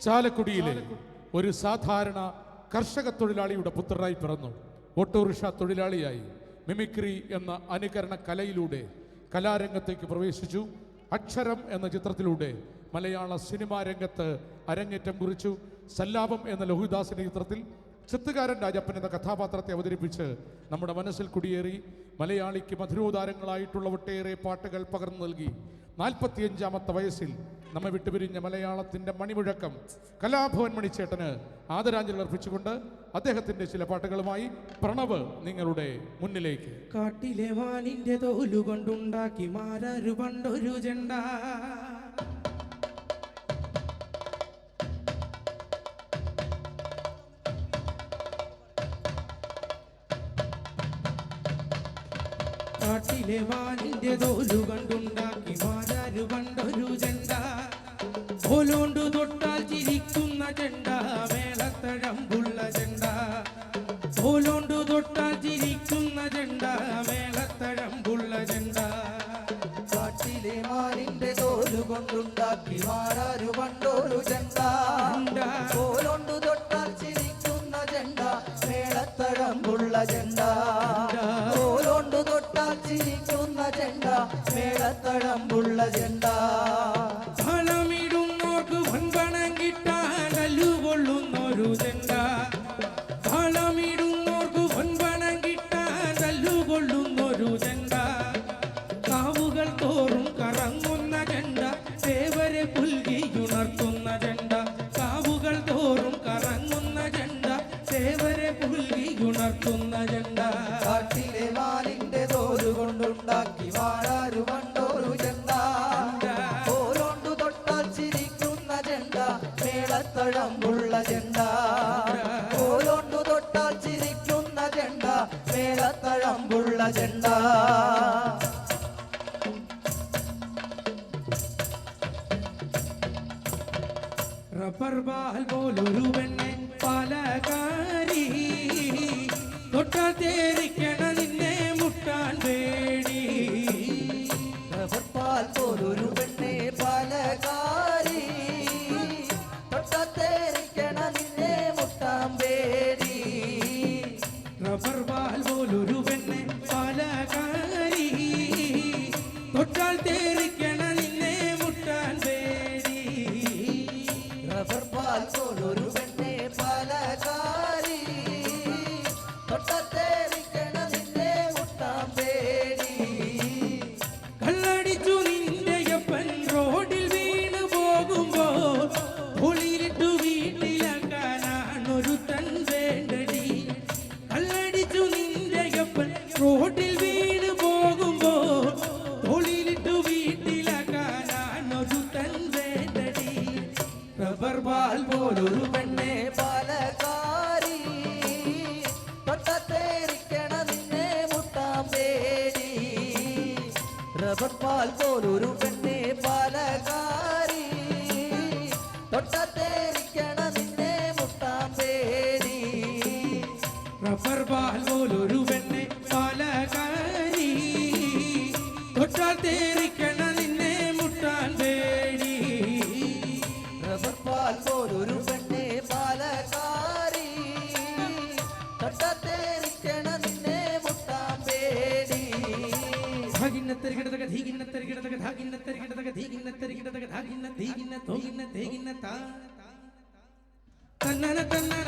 ചാലക്കുടിയിലെ ഒരു സാധാരണ കർഷക തൊഴിലാളിയുടെ പുത്രനായി പിറന്നു. ഓട്ടോറിക്ഷ തൊഴിലാളിയായി. മിമിക്രി എന്ന അനുകരണ കലയിലൂടെ കലാരംഗത്തേക്ക് പ്രവേശിച്ചു. അക്ഷരം എന്ന ചിത്രത്തിലൂടെ മലയാള സിനിമാ രംഗത്ത് അരങ്ങേറ്റം കുറിച്ചു. സല്ലാപം എന്ന ലഹുദാസിന്റെ ചിത്രത്തിൽ ചിത്തുകാരൻ രാജപ്പൻ എന്ന കഥാപാത്രത്തെ അവതരിപ്പിച്ച് നമ്മുടെ മനസ്സിൽ കുടിയേറി. മലയാളിക്ക് മധുരോദാരങ്ങളായിട്ടുള്ള ഒട്ടേറെ പാട്ടുകൾ പകർന്നു നൽകി. നാൽപ്പത്തിയഞ്ചാമത്തെ വയസ്സിൽ നമ്മെ വിട്ടുപിരിഞ്ഞ മലയാളത്തിന്റെ മണിമുഴക്കം കലാഭവൻ മണിച്ചേട്ടന് ആദരാഞ്ജലി അർപ്പിച്ചുകൊണ്ട് അദ്ദേഹത്തിന്റെ ചില പാട്ടുകളുമായി പ്രണവ് നിങ്ങളുടെ മുന്നിലേക്ക്. കാട്ടിലെ വാലിന്റെ തോലുകൊണ്ടുണ്ടാക്കി മാരാരു പണ്ടൊരു ചെണ്ട. കാട്ടിലെ വാലിന്റെ തോലുകൊണ്ടുണ്ടാക്കി മാരാരു പണ്ടൊരു ചെണ്ട. കോലോണ്ടു തൊട്ടാൽ ചിരിക്കുന്ന ചെണ്ട. മേളത്തഴമ്പുള്ള ചെണ്ട. കോലോണ്ടു തൊട്ടാൽ ചിരിക്കുന്ന ചെണ്ട. മേളത്തഴമ്പുള്ള ചെണ്ട. കാട്ടിലെ മാനിന്റെ തോൽ കൊണ്ടുണ്ടാക്കി മാറാരു പണ്ടോരു ചെണ്ട. കോലൊണ്ടു തൊട്ടാൽ ചിരിക്കുന്ന ചെണ്ട. മേളത്തഴമ്പുള്ള ചെണ്ട. മേളത്തഴമ്പുള്ള ചെണ്ട ഫലമിടുന്നോർക്ക് വൻപണം കിട്ടാൻ തല്ലുകൊള്ളുന്നൊരു ചെണ്ട ഫലമിടുന്നോർക്ക് വൻപണം കിട്ടാൻ തല്ലുകൊള്ളുന്നൊരു ചെണ്ട കാവുകൾ തോറും കറങ്ങുന്ന ചെണ്ട ദേവരെ പുൽകിയുണർത്തുന്ന ചെണ്ട കാവുകൾ തോറും കറങ്ങുന്ന ചെണ്ട ദേവരെ പുൽകിയുണർത്തുന്ന ചെണ്ട കാട്ടിലെ മേളത്തഴമ്പുള്ള ചെണ്ട. റബ്ബർ ബാൽ പോലൊരു പെണ്ണെ പലകാരി. തൊട്ടാൽ തേരിക്കണ നിന്നെ മുട്ടാൻ വേണി. റബ്ബർ പാൽ പോലൊരു പെണ്ണെ ബാൽ പോലൊരു പെണ്ണെ പലകാരി തൊട്ടത്തേരിക്കണ നിന്നെ മുട്ടാൻ പേടി റബ്ബർ പാൽ പോലൊരു പെണ്ണെ പലകാരി തൊട്ടത്തേരിക്കണ നിന്നെ മുട്ടാൻ പേടി റബ്ബർ ബാൽ പോലൊരു പെണ്ണെ தரிகிடதக தீகின்ன தரிகிடதக தாகின்ன தரிகிடதக தீகின்ன தரிகிடதக தாகின்ன தீகின்ன தோகின்ன தேகின்ன தா தன்னன தன்ன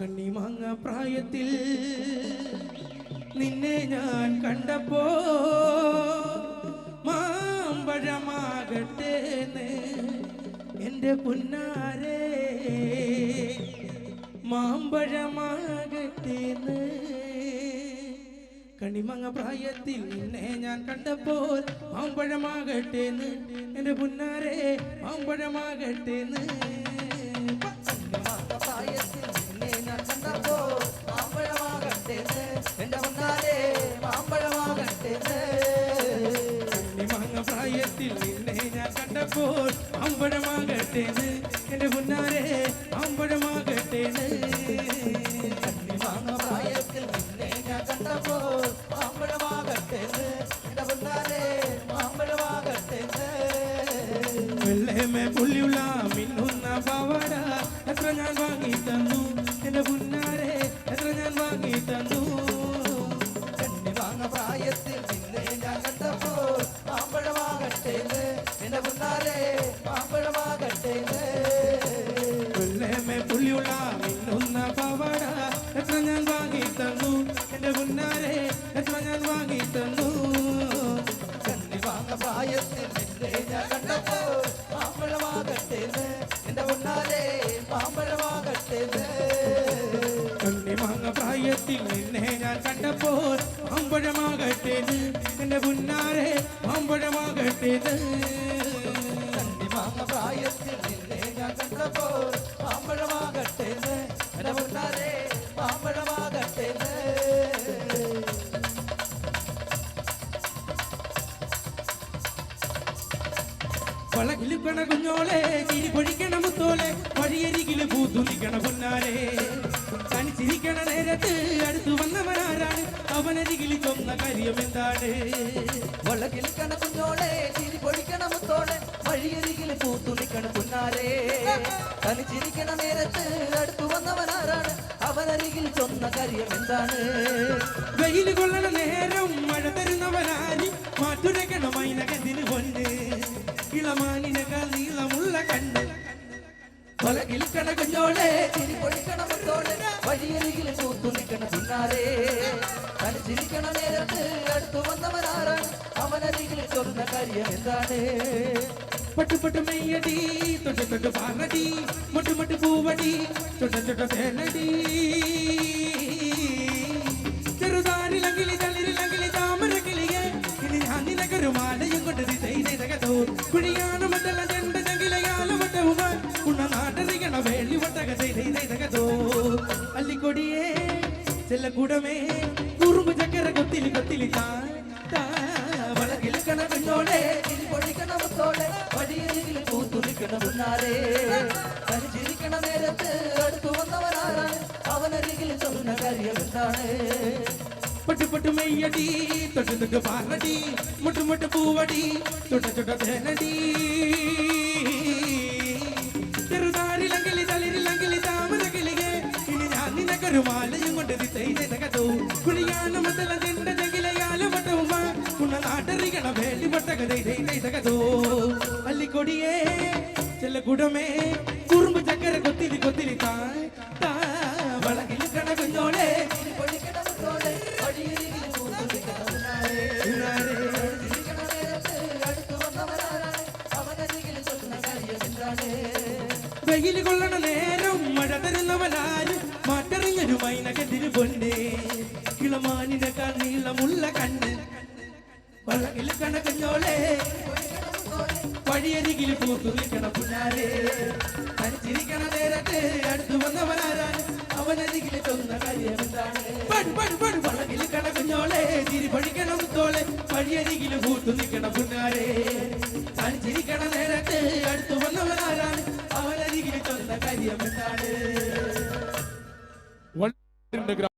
കണ്ണിമാങ്ങ പ്രായത്തിൽ നിന്നെ ഞാൻ കണ്ടപ്പോ മാമ്പഴമാകട്ടെ എന്റെ പുന്നാരെ. മാമ്പഴമാകട്ടെ കണിമങ്ങ പ്രായത്തിൽ നിന്നെ ഞാൻ കണ്ടപ്പോൾ മാമ്പഴമാകട്ടെ എന്റെ പുന്നാരെ മാമ്പഴമാകട്ടെ പ്രായത്തിൽ നിന്നെ ഞാൻ കണ്ടപ്പോൾ അമ്പഴമാകട്ടേന്ന് എന്റെ മുന്നാരെ അമ്പഴമാകട്ടേന്ന് പ്രായത്തിൽ കണ്ടപ്പോൾ പുള്ളിയുള്ള മിന്നുന്ന പാവാട എത്ര ഞാൻ വാങ്ങി തന്നു എന്റെ പുന്നാരെ കണ്ണിമാങ്ങ പ്രായത്തിൽ നിന്നെ ഞാൻ കണ്ടപ്പോൾ മാമ്പഴമാകട്ടേന്ന്, എന്റെ മുന്നാലെ മാമ്പഴമാകട്ടേന്ന്. കണ്ണിമാങ്ങ പ്രായത്തിൽ നിന്നെ ഞാൻ കണ്ടപ്പോൾ അമ്പഴമാകട്ടേന്ന് എന്റെ പുന്നാരെ അമ്പഴമാകട്ടേന്ന് കണ്ണിമാങ്ങ പ്രായത്തിൽ നിന്നെ ഞാൻ വളകിലിക്കണ കുഞ്ഞോളെ ചിരി പൊഴിക്കണ മുത്തോളെ വഴിയരികിൽ പൂത്തു നിൽക്കണ പുന്നാരെ. തനിച്ചിരിക്കണ നേരത്ത് അടുത്തു വന്നവനാരാണ് അവനരികിൽ ചൊന്ന കാര്യം എന്താണ്? വളകിൽക്കണ കുഞ്ഞോളെ ചിരി പൊഴിക്കണ മുത്തോളെ വഴിയരികിൽ പൂത്തു നിൽക്കണ പുന്നാരെ. തനിച്ചിരിക്കണ നേരത്ത് അടുത്തു വന്നവനാരാണ് അവനരികിൽ ചൊന്ന കാര്യം എന്താണ്? വെയിൽ കൊള്ളണ നേരം മഴ തരുന്നവനാരി വളകിൽ കണക്കുഞ്ഞോളെ ചിരി പൊഴിക്കണ മുത്തോളെ വഴിയരികിൽ പൂത്തു നിൽക്കണ പുന്നാരെ തനിച്ചിരിക്കണ നേരത്ത് അടുത്തു വന്നവനാരാണ്? അവനരികിൽ ചൊന്ന കാര്യം എന്താണ്? പട്ടു പട്ടു മെയ്യടി തൊട്ട് തൊട്ട് പാറടി മുട്ടുമുട്ടു മൊട്ട് പൂവടി ചുട്ട ചുട്ട തേനടി. പൂത്തു നിൽക്കണ പുന്നാരെ തനിച്ചിരിക്കണ നേരത്ത് അടുത്തു വന്നവനാരാണ്? അവനരികിൽ ചൊന്ന കാര്യം എന്താണ്? പട്ടു പട്ടു മെയ്യടി തൊട്ട് തൊട്ട് പാറടി മുട്ടു മുട്ടു പൂവടി ചുട്ട ചുട്ട തേനടി. ചെറുതാരിലെങ്കിലി തളിരിലെങ്കിലി താമരകിളിയെ ഇനി ഞാൻ നിനക്കൊരു മാലയും കൊണ്ട് ചെയ്തകതോ കുളിയാന മതല നിന്റെ ജഗിലയാല മട്ടവുമ ഉന്ന നാട്ടറികണ വേലി മട്ടകതോ അല്ലിക്കൊടിയേ കുറുമ്പ് ചക്കര കൊത്തിരി கொத்திலி അവനരികിൽ ചൊല്ലുന്ന കാര്യം എന്താണ് വെയിൽ കൊള്ളണ നേരം മഴ തരുന്നവനാര് മാറ്ററിഞ്ഞൊരു മൈനകതിരു പൊന്നേ. ഇളമാനിനേക്കാൾ നീളമുള്ള കണ്ണ്. വളകിൽ കണകഞ്ഞോളെ വഴിയരികിൽ പൂത്തു നിൽക്കണ പുന്നാരെ തനിച്ചിരിക്കണ നേരത്തെ അടുത്തു വന്നവനാരാണ്? അവനരികിൽ ചൊന്ന കാര്യം എന്താണ്? വളകിൽ കണകഞ്ഞോളെ തിരി പഠിക്കണം തോളെ വഴിയരികിൽ പൂത്തു നിൽക്കണ പുന്നാരെ. തനിച്ചിരിക്കണ നേരത്തെ അടുത്തു വന്നവനാരാണ്? അവനരികിൽ ചൊന്ന കാര്യം എന്താണ്?